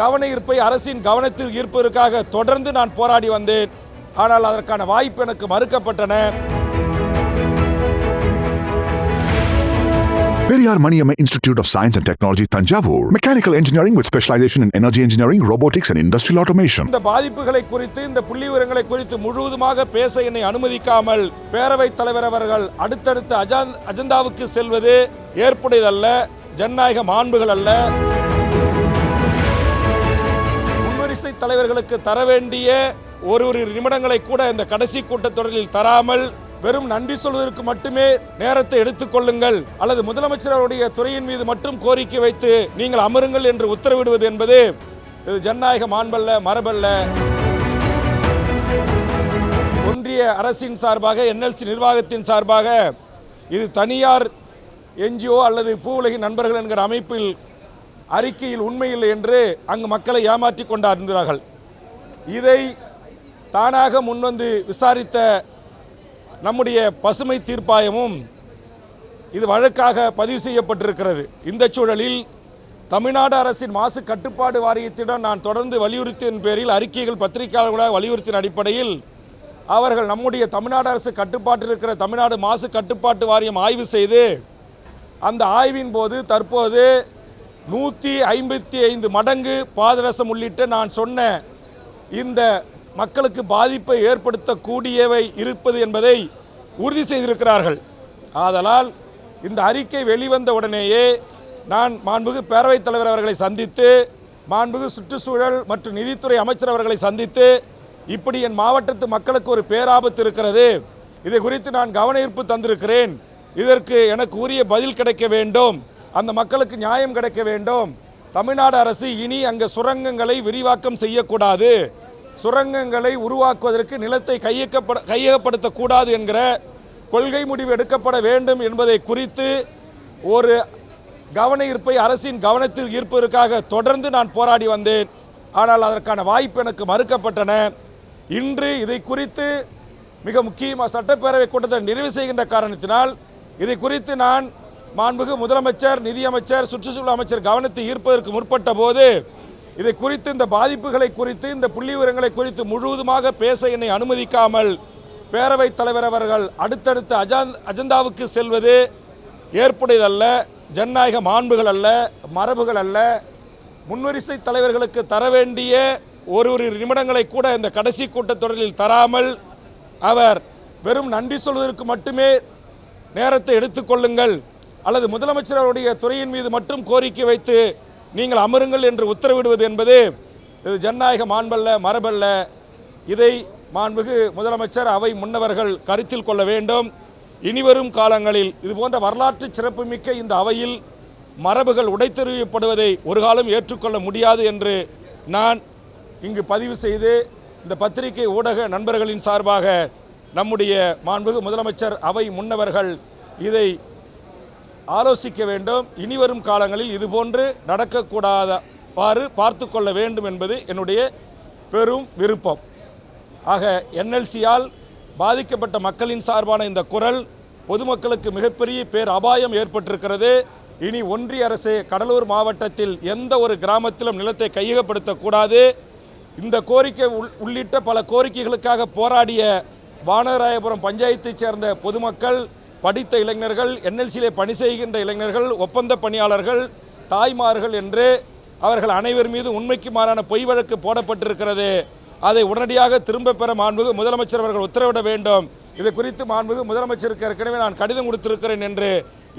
கவன ஈர்ப்பை அரசின் கவனத்தில் ஈர்ப்பதற்காக தொடர்ந்து நான் போராடி வந்தேன் ஆனால் அதற்கான வாய்ப்பு எனக்கு மறுக்கப்பட்டன Periyar Maniamma Institute of Science and Technology, Tanjavur. Mechanical engineering with specialization in energy engineering, robotics, and industrial automation. இந்த பாதிப்புகளை குறித்து இந்த புள்ளி விவரங்களை குறித்து முழுவதுமாக பேச என்னை அனுமதிக்காமல் பேரவைத் தலைவர் அவர்கள் அடுத்தடுத்த அஜாந் அஜெண்டாவுக்கு செல்வது ஏற்புடையதல்ல ஜனநாயக மாண்புகள் அல்ல தலைவர்களுக்கு தர வேண்டிய ஒரு ஒரு நிமிடங்களை கூட இந்த கடைசி கூட்டத்தொடரில் தராமல் வெறும் நன்றி சொல்வதற்கு மட்டுமே நேரத்தை எடுத்துக்கொள்ளுங்கள் அல்லது முதலமைச்சர் அவருடைய துறையின் மீது மட்டும் கோரிக்கை வைத்து நீங்கள் அமருங்கள் என்று உத்தரவிடுவது என்பது இது ஜனநாயக மாண்பல்ல மரபல்ல. ஒன்றிய அரசின் சார்பாக என்எல்சி நிர்வாகத்தின் சார்பாக இது தனியார் என்ஜிஓ அல்லது பூவுலகின் நண்பர்கள் என்கிற அமைப்பில் அறிக்கையில் உண்மையில்லை என்று அங்கு மக்களை ஏமாற்றி கொண்டாடுகிறார்கள் இதை தானாக முன்வந்து விசாரித்த நம்முடைய பசுமை தீர்ப்பாயமும் இது வழக்காக பதிவு செய்யப்பட்டிருக்கிறது. இந்த சூழலில் தமிழ்நாடு அரசின் மாசு கட்டுப்பாடு வாரியத்திடம் நான் தொடர்ந்து வலியுறுத்தியின் பேரில் அறிக்கைகள் பத்திரிகையாளர்களாக வலியுறுத்தின் அடிப்படையில் அவர்கள் நம்முடைய தமிழ்நாடு அரசு கட்டுப்பாட்டில் இருக்கிற தமிழ்நாடு மாசு கட்டுப்பாட்டு வாரியம் ஆய்வு செய்து அந்த ஆய்வின் போது தற்போது நூற்றி ஐம்பத்தி ஐந்து மடங்கு பாதரசம் உள்ளிட்ட நான் சொன்ன இந்த மக்களுக்கு பாதிப்பை ஏற்படுத்தக்கூடியவை இருப்பது என்பதை உறுதி செய்திருக்கிறார்கள். ஆதலால் இந்த அறிக்கை வெளிவந்த உடனேயே நான் மாண்புகு பேரவைத் தலைவர் அவர்களை சந்தித்து மாண்புகு சுற்றுச்சூழல் மற்றும் நிதித்துறை அமைச்சர் அவர்களை சந்தித்து இப்படி என் மாவட்டத்து மக்களுக்கு ஒரு பேராபத்து இருக்கிறது. இதை குறித்து நான் கவன ஈர்ப்பு தந்திருக்கிறேன். இதற்கு எனக்கு உரிய பதில் கிடைக்க வேண்டும். அந்த மக்களுக்கு நியாயம் கிடைக்க வேண்டும். தமிழ்நாடு அரசு இனி அங்கே சுரங்கங்களை விரிவாக்கம் செய்யக்கூடாது. சுரங்கங்களை உருவாக்குவதற்கு நிலத்தை கையகப்பட கையகப்படுத்தக்கூடாது என்கிற கொள்கை முடிவு எடுக்கப்பட வேண்டும் என்பதை குறித்து ஒரு கவன ஈர்ப்பை அரசின் கவனத்தில் ஈர்ப்பதற்காக தொடர்ந்து நான் போராடி வந்தேன். ஆனால் அதற்கான வாய்ப்பு எனக்கு மறுக்கப்பட்டன. இன்று இதை குறித்து மிக முக்கியமாக சட்டப்பேரவை கூட்டத்தை நிறைவு செய்கின்ற காரணத்தினால் இதை குறித்து நான் மாண்புகு முதலமைச்சர் நிதியமைச்சர் சுற்றுச்சூழல் அமைச்சர் கவனத்தை ஈர்ப்பதற்கு முற்பட்ட போது இதை குறித்து இந்த பாதிப்புகளை குறித்து இந்த புள்ளி விவரங்களை குறித்து முழுவதுமாக பேச என்னை அனுமதிக்காமல் பேரவைத் தலைவர் அவர்கள் அடுத்தடுத்த அஜாந் அஜெண்டாவுக்கு செல்வது ஏற்புடையதல்ல ஜனநாயக மாண்புகள் அல்ல மரபுகள் அல்ல. முன்வரிசை தலைவர்களுக்கு தர வேண்டிய ஒரு ஒரு நிமிடங்களை கூட இந்த கடைசி கூட்டத்தொடரில் தராமல் அவர் வெறும் நன்றி சொல்வதற்கு மட்டுமே நேரத்தை எடுத்துக்கொள்ளுங்கள் அல்லது முதலமைச்சர் அவருடைய துறையின் மீது மட்டும் கோரிக்கை வைத்து நீங்கள் அமருங்கள் என்று உத்தரவிடுவது என்பது இது ஜனநாயக மாண்பல்ல மரபல்ல. இதை மாண்புகு முதலமைச்சர் அவை முன்னவர்கள் கருத்தில் கொள்ள வேண்டும். இனிவரும் காலங்களில் இதுபோன்ற வரலாற்று சிறப்புமிக்க இந்த அவையில் மரபுகள் உடைத்தெறியப்படுவதை ஒரு காலம் ஏற்றுக்கொள்ள முடியாது என்று நான் இங்கு பதிவு செய்து இந்த பத்திரிகை ஊடக நண்பர்களின் சார்பாக நம்முடைய மாண்புகு முதலமைச்சர் அவை முன்னவர்கள் இதை ஆலோசிக்க வேண்டும். இனிவரும் காலங்களில் இதுபோன்று நடக்கக்கூடாதவாறு பார்த்து கொள்ள வேண்டும் என்பது என்னுடைய பெரும் விருப்பம். ஆக என்எல்சியால் பாதிக்கப்பட்ட மக்களின் சார்பான இந்த குரல் பொதுமக்களுக்கு மிகப்பெரிய பேர் அபாயம் ஏற்பட்டிருக்கிறது. இனி ஒன்றிய அரசு கடலூர் மாவட்டத்தில் எந்த ஒரு கிராமத்திலும் நிலத்தை கையகப்படுத்தக்கூடாது. இந்த கோரிக்கை உள்- உள்ளிட்ட பல கோரிக்கைகளுக்காக போராடிய வானராயபுரம் பஞ்சாயத்தைச் சேர்ந்த பொதுமக்கள் படித்த இளைஞர்கள் என்எல்சியிலே பணி செய்கின்ற இளைஞர்கள் ஒப்பந்த பணியாளர்கள் தாய்மார்கள் என்று அவர்கள் அனைவர் மீது உண்மைக்கு மாறான பொய் வழக்கு போடப்பட்டிருக்கிறது. அதை உடனடியாக திரும்ப பெற மாண்புகு முதலமைச்சர் அவர்கள் உத்தரவிட வேண்டும். இது குறித்து மாண்புகு முதலமைச்சருக்கு ஏற்கனவே நான் கடிதம் கொடுத்திருக்கிறேன் என்று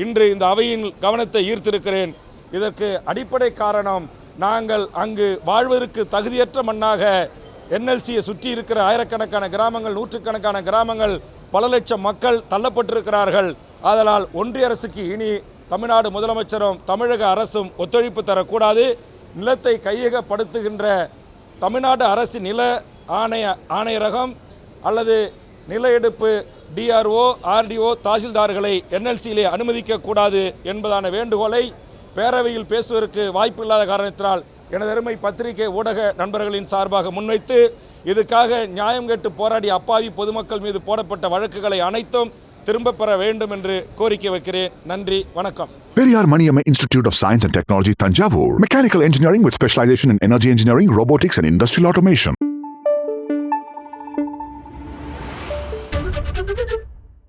இன்று இந்த அவையின் கவனத்தை ஈர்த்திருக்கிறேன். இதற்கு அடிப்படை காரணம் நாங்கள் அங்கு வாழ்வதற்கு தகுதியற்ற மண்ணாக என்எல்சியை சுற்றி இருக்கிற ஆயிரக்கணக்கான கிராமங்கள் நூற்றுக்கணக்கான கிராமங்கள் பல லட்சம் மக்கள் தள்ளப்பட்டிருக்கிறார்கள். ஆதலால் ஒன்றிய அரசுக்கு இனி தமிழ்நாடு முதலமைச்சரும் தமிழக அரசும் ஒத்துழைப்பு தரக்கூடாது. நிலத்தை கையகப்படுத்துகின்ற தமிழ்நாடு அரசின் நில ஆணைய ஆணையரகம் அல்லது நில எடுப்பு டிஆர்ஓ ஆர்டிஓ தாசில்தார்களை என்எல்சியிலே அனுமதிக்கக்கூடாது என்பதான வேண்டுகோளை பேரவையில் பேசுவதற்கு வாய்ப்பு இல்லாத காரணத்தினால் எனது அருமை பத்திரிகை ஊடக நண்பர்களின் சார்பாக முன்வைத்து இதுக்காக நியாயம் கேட்டு போராடிய அப்பாவி பொதுமக்கள் மீது போடப்பட்ட வழக்குகளை அனைத்தும் திரும்ப பெற வேண்டும் என்று கோரிக்கை வைக்கிறேன் நன்றி வணக்கம் Periyar Maniamma Institute of Science and Technology, Tanjavur. Mechanical engineering with specialization in energy engineering, robotics, and industrial automation.